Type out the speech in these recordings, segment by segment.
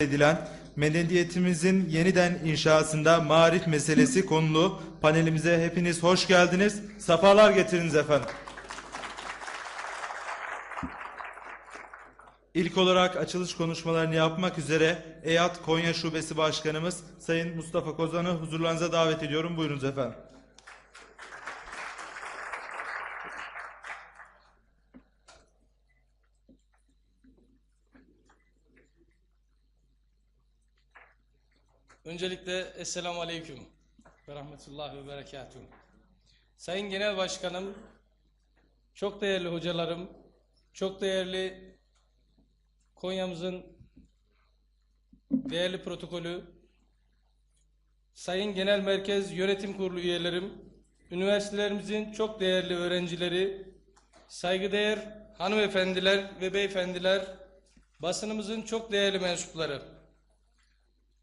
edilen medeniyetimizin yeniden inşasında marif meselesi konulu panelimize hepiniz hoş geldiniz. Safalar getiriniz efendim. İlk olarak açılış konuşmalarını yapmak üzere EYAT Konya Şubesi Başkanımız Sayın Mustafa Kozan'ı huzurlarınıza davet ediyorum. Buyurunuz efendim. Öncelikle Esselamu Aleyküm ve Rahmetullahi ve Berekatuhu. Sayın Genel Başkanım, çok değerli hocalarım, çok değerli Konya'mızın değerli protokolü, Sayın Genel Merkez Yönetim Kurulu üyelerim, üniversitelerimizin çok değerli öğrencileri, saygıdeğer hanımefendiler ve beyefendiler, basınımızın çok değerli mensupları,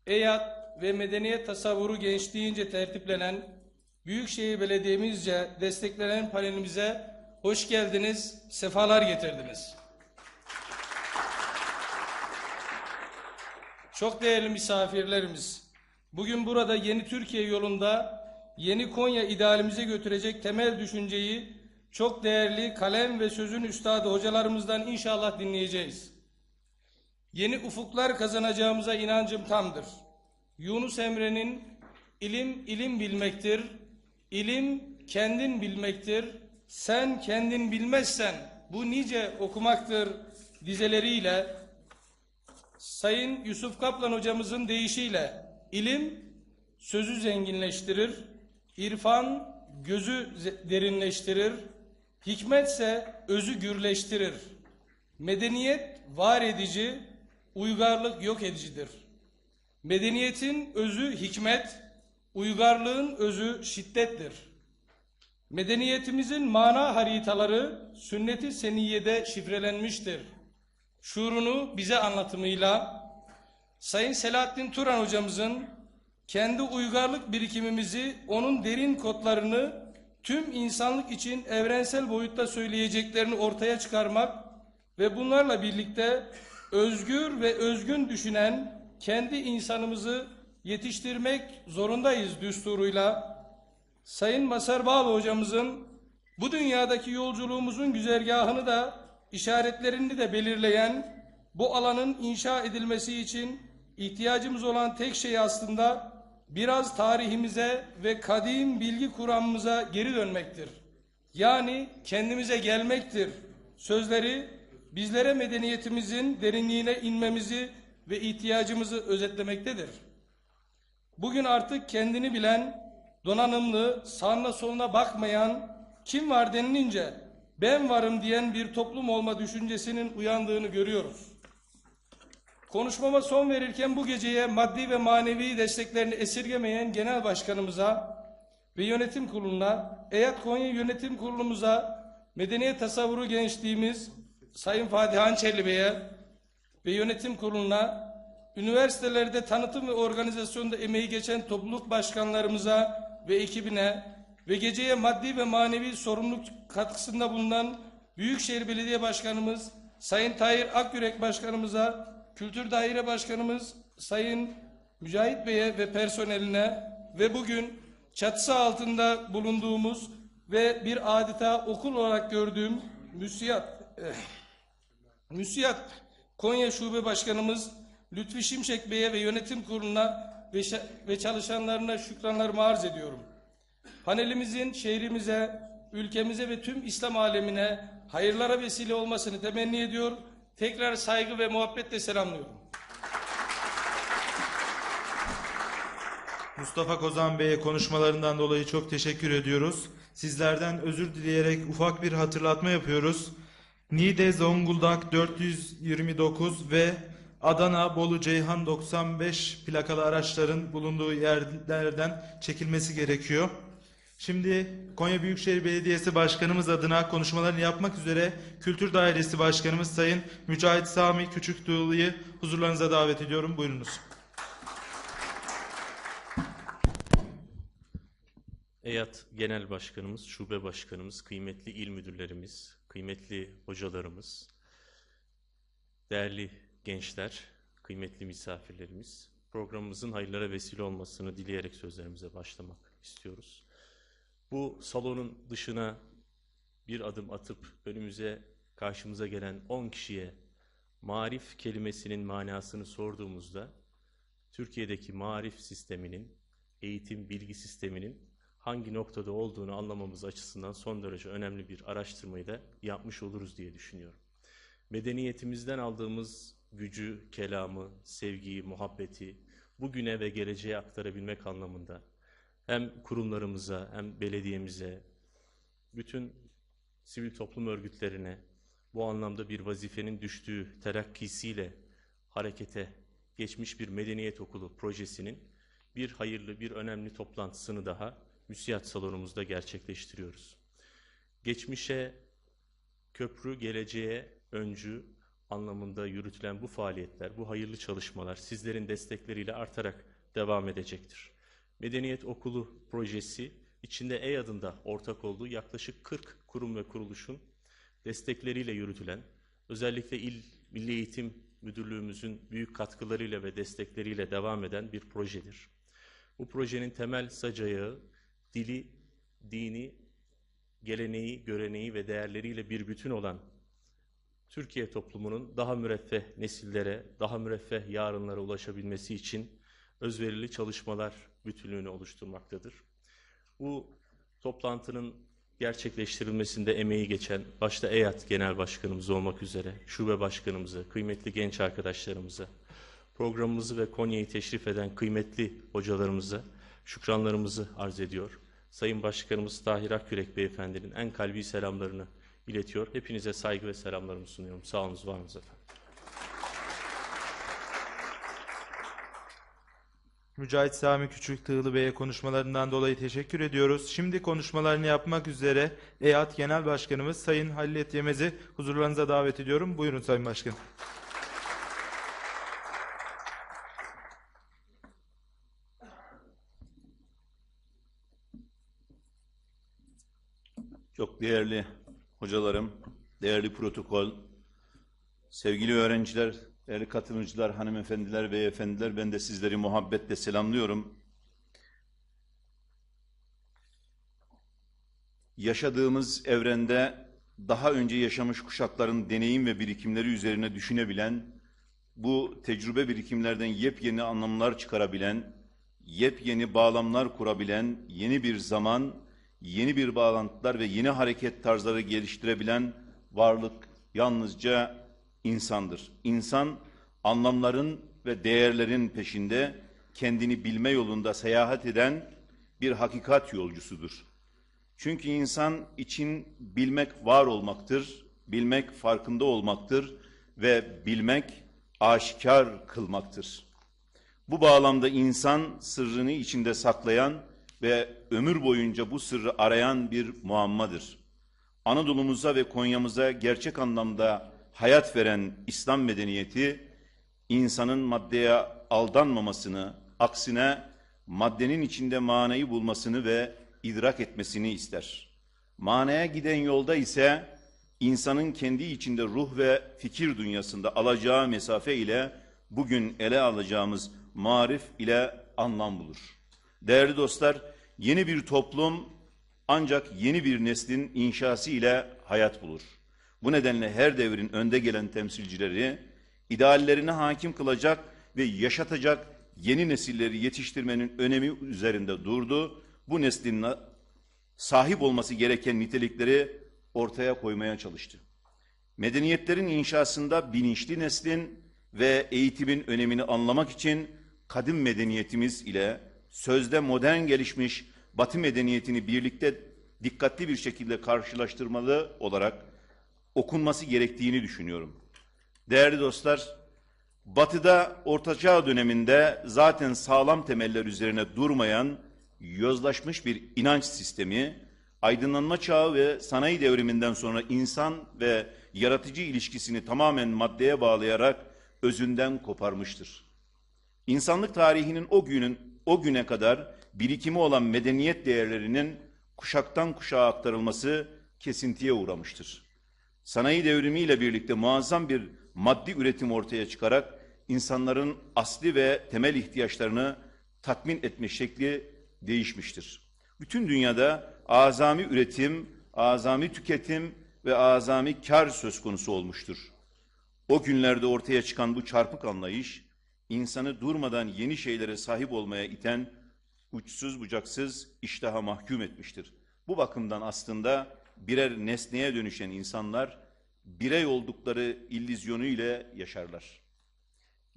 EYAT ve Medeniyet Tasavvuru Gençliğince tertiplenen Büyükşehir Belediye'mizce desteklenen panelimize hoş geldiniz, sefalar getirdiniz. Çok değerli misafirlerimiz, bugün burada yeni Türkiye yolunda yeni Konya idealimize götürecek temel düşünceyi çok değerli kalem ve sözün üstadı hocalarımızdan inşallah dinleyeceğiz. Yeni ufuklar kazanacağımıza inancım tamdır. Yunus Emre'nin ilim ilim bilmektir, ilim kendin bilmektir, sen kendin bilmezsen bu nice okumaktır dizeleriyle Sayın Yusuf Kaplan hocamızın deyişiyle ilim sözü zenginleştirir, irfan gözü derinleştirir, hikmetse özü gürleştirir. Medeniyet var edici, uygarlık yok edicidir. Medeniyetin özü hikmet, uygarlığın özü şiddettir. Medeniyetimizin mana haritaları sünnet-i seniyede şifrelenmiştir. Şuurunu bize anlatımıyla Sayın Selahattin Turan hocamızın kendi uygarlık birikimimizi, onun derin kodlarını tüm insanlık için evrensel boyutta söyleyeceklerini ortaya çıkarmak ve bunlarla birlikte özgür ve özgün düşünen kendi insanımızı yetiştirmek zorundayız düsturuyla Sayın Masar Bağlı hocamızın bu dünyadaki yolculuğumuzun güzergahını da işaretlerini de belirleyen bu alanın inşa edilmesi için ihtiyacımız olan tek şey aslında biraz tarihimize ve kadim bilgi kuramımıza geri dönmektir. Yani kendimize gelmektir. Sözleri bizlere medeniyetimizin derinliğine inmemizi ve ihtiyacımızı özetlemektedir. Bugün artık kendini bilen, donanımlı, sağına soluna bakmayan, kim var denilince ben varım diyen bir toplum olma düşüncesinin uyandığını görüyoruz. Konuşmama son verirken bu geceye maddi ve manevi desteklerini esirgemeyen genel başkanımıza ve yönetim kuruluna, EYAT Konya Yönetim Kurulumuza, Medeniyet Tasavvuru Gençliğimiz, Sayın Fatih Hançerli Bey'e ve yönetim kuruluna, üniversitelerde tanıtım ve organizasyonda emeği geçen topluluk başkanlarımıza ve ekibine ve geceye maddi ve manevi sorumluluk katkısında bulunan Büyükşehir Belediye Başkanımız Sayın Tahir Akyürek Başkanımıza, Kültür Daire Başkanımız Sayın Mücahit Bey'e ve personeline ve bugün çatısı altında bulunduğumuz ve bir adeta okul olarak gördüğüm müsiyat eh, Müsiyat Konya Şube Başkanımız Lütfi Şimşek Bey'e ve yönetim kuruluna ve, şa- ve çalışanlarına şükranlarımı arz ediyorum. Panelimizin şehrimize, ülkemize ve tüm İslam alemine hayırlara vesile olmasını temenni ediyor. Tekrar saygı ve muhabbetle selamlıyorum. Mustafa Kozan Bey'e konuşmalarından dolayı çok teşekkür ediyoruz. Sizlerden özür dileyerek ufak bir hatırlatma yapıyoruz. Niğde Zonguldak 429 ve Adana Bolu Ceyhan 95 plakalı araçların bulunduğu yerlerden çekilmesi gerekiyor. Şimdi Konya Büyükşehir Belediyesi Başkanımız adına konuşmalarını yapmak üzere Kültür Dairesi Başkanımız Sayın Mücahit Sami Küçüktuğlu'yu huzurlarınıza davet ediyorum. Buyurunuz. EYAT Genel Başkanımız, Şube Başkanımız, kıymetli il müdürlerimiz, kıymetli hocalarımız, değerli gençler, kıymetli misafirlerimiz, programımızın hayırlara vesile olmasını dileyerek sözlerimize başlamak istiyoruz. Bu salonun dışına bir adım atıp önümüze karşımıza gelen 10 kişiye marif kelimesinin manasını sorduğumuzda Türkiye'deki marif sisteminin, eğitim bilgi sisteminin hangi noktada olduğunu anlamamız açısından son derece önemli bir araştırmayı da yapmış oluruz diye düşünüyorum. Medeniyetimizden aldığımız gücü, kelamı, sevgiyi, muhabbeti bugüne ve geleceğe aktarabilmek anlamında hem kurumlarımıza hem belediyemize, bütün sivil toplum örgütlerine bu anlamda bir vazifenin düştüğü terakkisiyle harekete geçmiş bir medeniyet okulu projesinin bir hayırlı, bir önemli toplantısını daha müsiyat salonumuzda gerçekleştiriyoruz. Geçmişe köprü, geleceğe öncü anlamında yürütülen bu faaliyetler, bu hayırlı çalışmalar sizlerin destekleriyle artarak devam edecektir. Medeniyet Okulu projesi içinde E adında ortak olduğu yaklaşık 40 kurum ve kuruluşun destekleriyle yürütülen, özellikle İl Milli Eğitim Müdürlüğümüzün büyük katkılarıyla ve destekleriyle devam eden bir projedir. Bu projenin temel sacayağı dili, dini, geleneği, göreneği ve değerleriyle bir bütün olan Türkiye toplumunun daha müreffeh nesillere, daha müreffeh yarınlara ulaşabilmesi için özverili çalışmalar bütünlüğünü oluşturmaktadır. Bu toplantının gerçekleştirilmesinde emeği geçen başta EYAT Genel Başkanımız olmak üzere şube başkanımıza, kıymetli genç arkadaşlarımıza, programımızı ve Konya'yı teşrif eden kıymetli hocalarımıza şükranlarımızı arz ediyor. Sayın Başkanımız Tahir Akkürek Beyefendinin en kalbi selamlarını iletiyor. Hepinize saygı ve selamlarımı sunuyorum. Sağ olunuz, var olunuz efendim. Mücahit Sami Küçük Tığlı Bey'e konuşmalarından dolayı teşekkür ediyoruz. Şimdi konuşmalarını yapmak üzere EYAT Genel Başkanımız Sayın Halil Yemez'i huzurlarınıza davet ediyorum. Buyurun Sayın Başkan. Çok değerli hocalarım, değerli protokol, sevgili öğrenciler, değerli katılımcılar, hanımefendiler, beyefendiler, ben de sizleri muhabbetle selamlıyorum. Yaşadığımız evrende daha önce yaşamış kuşakların deneyim ve birikimleri üzerine düşünebilen, bu tecrübe birikimlerden yepyeni anlamlar çıkarabilen, yepyeni bağlamlar kurabilen, yeni bir zaman, yeni bir bağlantılar ve yeni hareket tarzları geliştirebilen varlık yalnızca insandır. İnsan anlamların ve değerlerin peşinde kendini bilme yolunda seyahat eden bir hakikat yolcusudur. Çünkü insan için bilmek var olmaktır, bilmek farkında olmaktır ve bilmek aşikar kılmaktır. Bu bağlamda insan sırrını içinde saklayan ve ömür boyunca bu sırrı arayan bir muammadır. Anadolu'muza ve Konya'mıza gerçek anlamda hayat veren İslam medeniyeti, insanın maddeye aldanmamasını, aksine maddenin içinde manayı bulmasını ve idrak etmesini ister. Manaya giden yolda ise insanın kendi içinde ruh ve fikir dünyasında alacağı mesafe ile bugün ele alacağımız marif ile anlam bulur. Değerli dostlar, yeni bir toplum ancak yeni bir neslin inşası ile hayat bulur. Bu nedenle her devrin önde gelen temsilcileri ideallerine hakim kılacak ve yaşatacak yeni nesilleri yetiştirmenin önemi üzerinde durdu. Bu neslin sahip olması gereken nitelikleri ortaya koymaya çalıştı. Medeniyetlerin inşasında bilinçli neslin ve eğitimin önemini anlamak için kadim medeniyetimiz ile sözde modern gelişmiş Batı medeniyetini birlikte dikkatli bir şekilde karşılaştırmalı olarak okunması gerektiğini düşünüyorum. Değerli dostlar, Batı'da Orta Çağ döneminde zaten sağlam temeller üzerine durmayan yozlaşmış bir inanç sistemi, aydınlanma çağı ve sanayi devriminden sonra insan ve yaratıcı ilişkisini tamamen maddeye bağlayarak özünden koparmıştır. İnsanlık tarihinin o günün o güne kadar birikimi olan medeniyet değerlerinin kuşaktan kuşağa aktarılması kesintiye uğramıştır. Sanayi devrimiyle birlikte muazzam bir maddi üretim ortaya çıkarak insanların asli ve temel ihtiyaçlarını tatmin etme şekli değişmiştir. Bütün dünyada azami üretim, azami tüketim ve azami kar söz konusu olmuştur. O günlerde ortaya çıkan bu çarpık anlayış, insanı durmadan yeni şeylere sahip olmaya iten, uçsuz bucaksız iştaha mahkum etmiştir. Bu bakımdan aslında birer nesneye dönüşen insanlar, birey oldukları illüzyonu ile yaşarlar.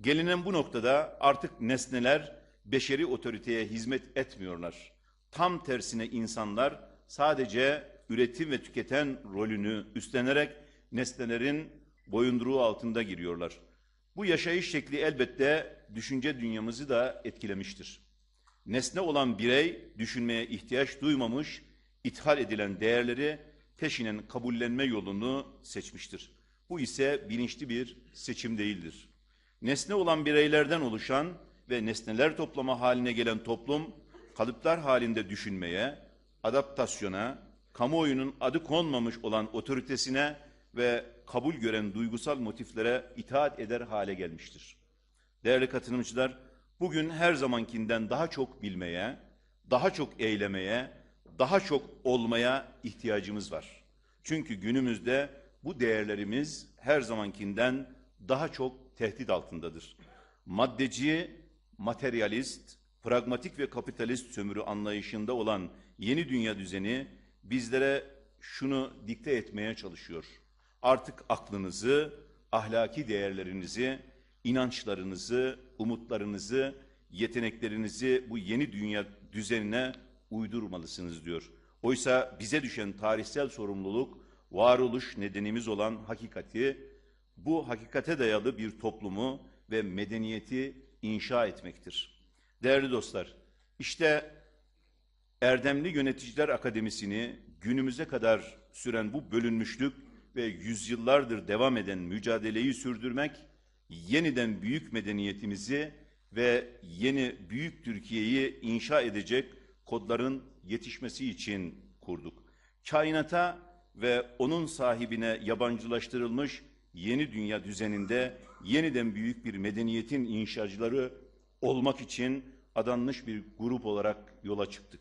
Gelinen bu noktada artık nesneler beşeri otoriteye hizmet etmiyorlar. Tam tersine insanlar sadece üretim ve tüketen rolünü üstlenerek nesnelerin boyunduruğu altında giriyorlar. Bu yaşayış şekli elbette düşünce dünyamızı da etkilemiştir. Nesne olan birey düşünmeye ihtiyaç duymamış, ithal edilen değerleri peşinen kabullenme yolunu seçmiştir. Bu ise bilinçli bir seçim değildir. Nesne olan bireylerden oluşan ve nesneler toplama haline gelen toplum, kalıplar halinde düşünmeye, adaptasyona, kamuoyunun adı konmamış olan otoritesine ve kabul gören duygusal motiflere itaat eder hale gelmiştir. Değerli katılımcılar, bugün her zamankinden daha çok bilmeye, daha çok eylemeye, daha çok olmaya ihtiyacımız var. Çünkü günümüzde bu değerlerimiz her zamankinden daha çok tehdit altındadır. Maddeci, materyalist, pragmatik ve kapitalist sömürü anlayışında olan yeni dünya düzeni bizlere şunu dikte etmeye çalışıyor. Artık aklınızı, ahlaki değerlerinizi, inançlarınızı, umutlarınızı, yeteneklerinizi bu yeni dünya düzenine uydurmalısınız diyor. Oysa bize düşen tarihsel sorumluluk, varoluş nedenimiz olan hakikati, bu hakikate dayalı bir toplumu ve medeniyeti inşa etmektir. Değerli dostlar, işte Erdemli Yöneticiler Akademisi'ni günümüze kadar süren bu bölünmüşlük ve yüzyıllardır devam eden mücadeleyi sürdürmek, yeniden büyük medeniyetimizi ve yeni büyük Türkiye'yi inşa edecek kodların yetişmesi için kurduk. Kainata ve onun sahibine yabancılaştırılmış yeni dünya düzeninde yeniden büyük bir medeniyetin inşacıları olmak için adanmış bir grup olarak yola çıktık.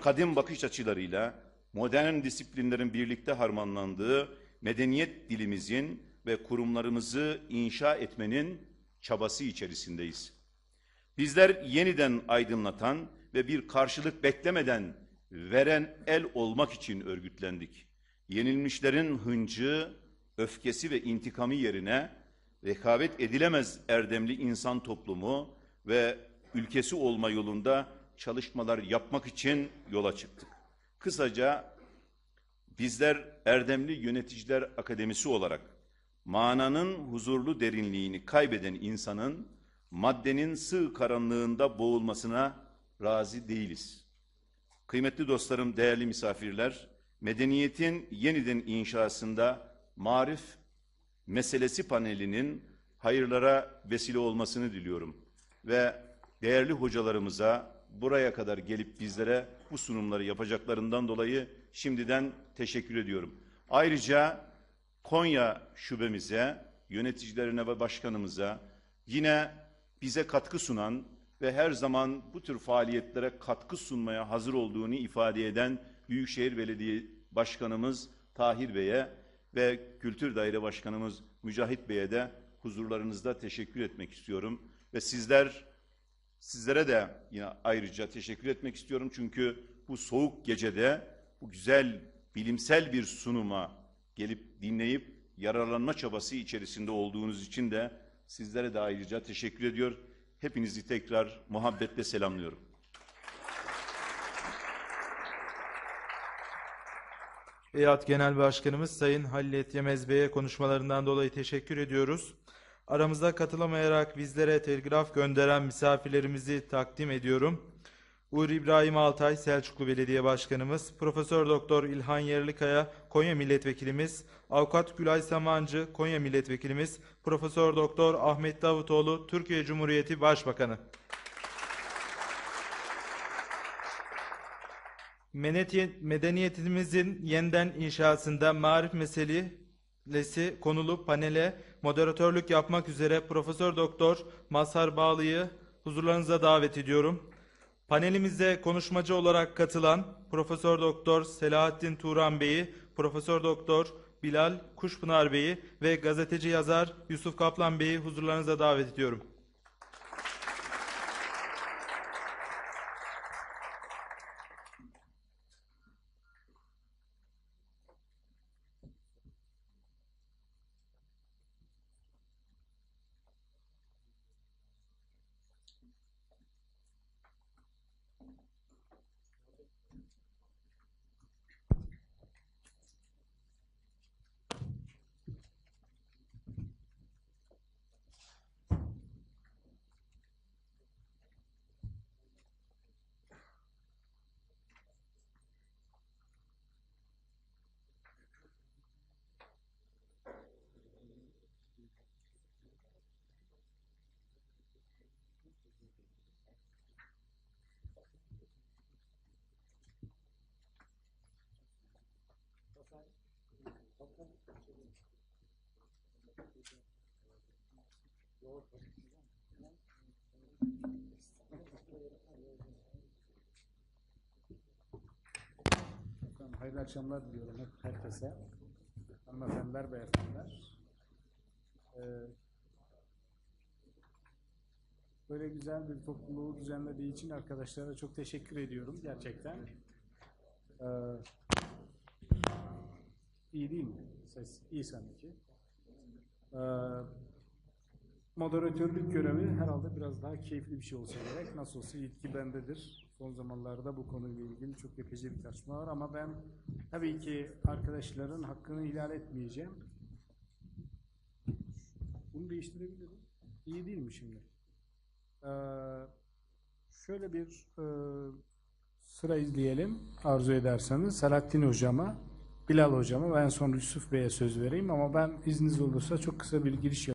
Kadim bakış açılarıyla modern disiplinlerin birlikte harmanlandığı medeniyet dilimizin ve kurumlarımızı inşa etmenin çabası içerisindeyiz. Bizler yeniden aydınlatan ve bir karşılık beklemeden veren el olmak için örgütlendik. Yenilmişlerin hıncı, öfkesi ve intikamı yerine rekabet edilemez erdemli insan toplumu ve ülkesi olma yolunda çalışmalar yapmak için yola çıktık. Kısaca bizler Erdemli Yöneticiler Akademisi olarak mananın huzurlu derinliğini kaybeden insanın maddenin sığ karanlığında boğulmasına razı değiliz. Kıymetli dostlarım, değerli misafirler, medeniyetin yeniden inşasında marif meselesi panelinin hayırlara vesile olmasını diliyorum. Ve değerli hocalarımıza buraya kadar gelip bizlere bu sunumları yapacaklarından dolayı şimdiden teşekkür ediyorum. Ayrıca Konya şubemize, yöneticilerine ve başkanımıza yine bize katkı sunan ve her zaman bu tür faaliyetlere katkı sunmaya hazır olduğunu ifade eden Büyükşehir Belediye Başkanımız Tahir Bey'e ve Kültür Daire Başkanımız Mücahit Bey'e de huzurlarınızda teşekkür etmek istiyorum. Ve sizler, sizlere de yine ayrıca teşekkür etmek istiyorum. Çünkü bu soğuk gecede bu güzel bilimsel bir sunuma gelip dinleyip yararlanma çabası içerisinde olduğunuz için de sizlere de ayrıca teşekkür ediyor. Hepinizi tekrar muhabbetle selamlıyorum. EYAD Genel Başkanımız Sayın Halil Etyemez Bey'e konuşmalarından dolayı teşekkür ediyoruz. Aramızda katılamayarak bizlere telgraf gönderen misafirlerimizi takdim ediyorum. Uğur İbrahim Altay Selçuklu Belediye Başkanımız, Profesör Doktor İlhan Yerlikaya Konya Milletvekilimiz, Avukat Gülay Samancı Konya Milletvekilimiz, Profesör Doktor Ahmet Davutoğlu Türkiye Cumhuriyeti Başbakanı. Medeniyetimizin yeniden inşasında marif meseli Lesi konulu panele moderatörlük yapmak üzere Profesör Doktor Mazhar Bağlı'yı huzurlarınıza davet ediyorum. Panelimize konuşmacı olarak katılan Profesör Doktor Selahattin Turan Bey'i, Profesör Doktor Bilal Kuşpınar Bey'i ve gazeteci yazar Yusuf Kaplan Bey'i huzurlarınıza davet ediyorum. Hayırlı akşamlar diliyorum herkese. Hanımefendiler, beyefendiler. Ee, böyle güzel bir topluluğu düzenlediği için arkadaşlara çok teşekkür ediyorum gerçekten. Ee, iyi değil mi? Ses iyi sanki. Ee, moderatörlük görevi herhalde biraz daha keyifli bir şey olsa gerek. Nasıl olsa yetki bendedir. Son zamanlarda bu konuyla ilgili çok epeyce bir tartışma var ama ben tabii ki arkadaşların hakkını ihlal etmeyeceğim. Bunu değiştirebilirim. İyi değil mi şimdi? Ee, şöyle bir e, sıra izleyelim arzu ederseniz. Selahattin Hocama, Bilal Hocama ve en son Yusuf Bey'e söz vereyim ama ben izniniz olursa çok kısa bir giriş yapayım.